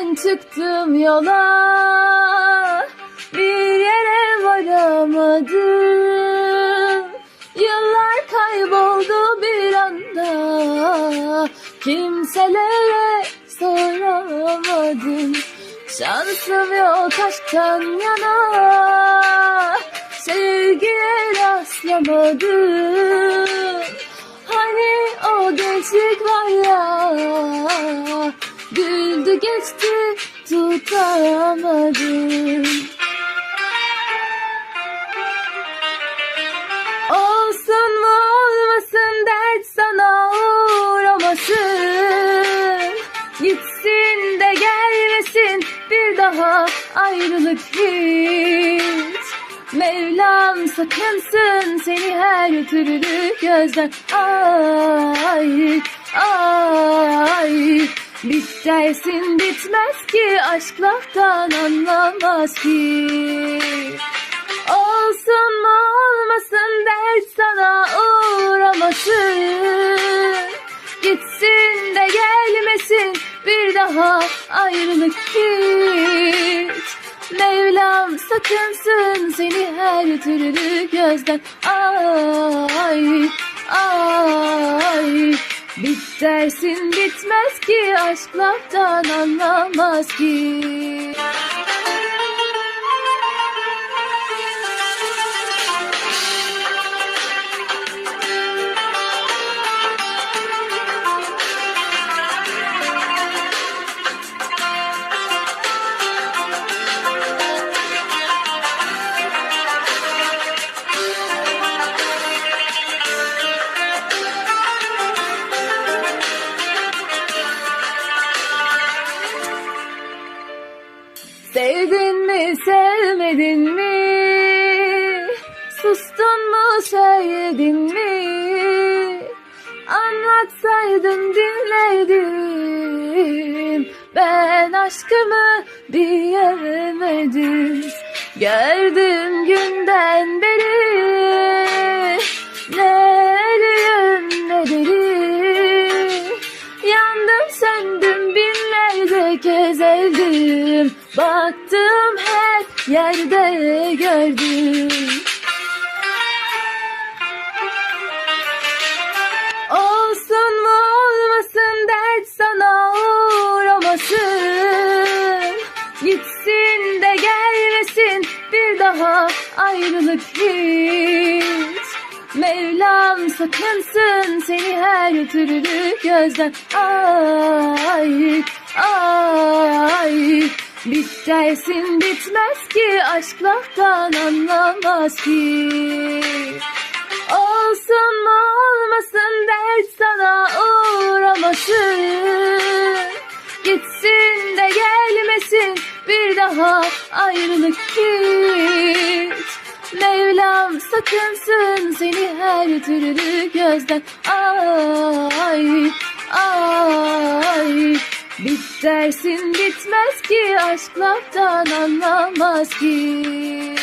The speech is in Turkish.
Ben çıktım yola bir yere varamadım. Yıllar kayboldu bir anda Kimselere soramadım. Şansım yok aşktan yana Sevgiye rastlamadım. Hani o gençlik var ya Güldü geçti tutamadım. Olsun mu olmasın dert sana uğramasın. Gitsin de gelmesin bir daha ayrılık hiç. Mevlam sakınsın seni her türlü gözden Ay ay Bit dersin bitmez ki aşk laftan anlamaz ki. Olsun mu olmasın dert sana uğramasın Gitsin de gelmesin bir daha ayrılık hiç. Mevlam sakınsın seni her türlü gözden. Ay ay Bit dersin bitmez ki aşk laftan anlamaz ki Sevdin mi sevmedin mi? Sustun mu söyledin mi? Anlatsaydın dinledim Ben aşkımı diyemedim Gördüm günden beri Ne ölüyüm ne deli Baktım her yerde gördüm. Olsun mu olmasın dert sana uğramasın Gitsin de gelmesin bir daha ayrılık hiç. Mevlam sakınsın seni her türlü gözden. Ay ay Bit dersin bitmez ki aşk laftan anlamaz ki. Olsun mu olmasın dert sana uğramasın. Gitsin de gelmesin bir daha ayrılık hiç. Mevlam sakınsın seni her türlü gözden Ay dersin bitmez ki aşk laftan anlamaz ki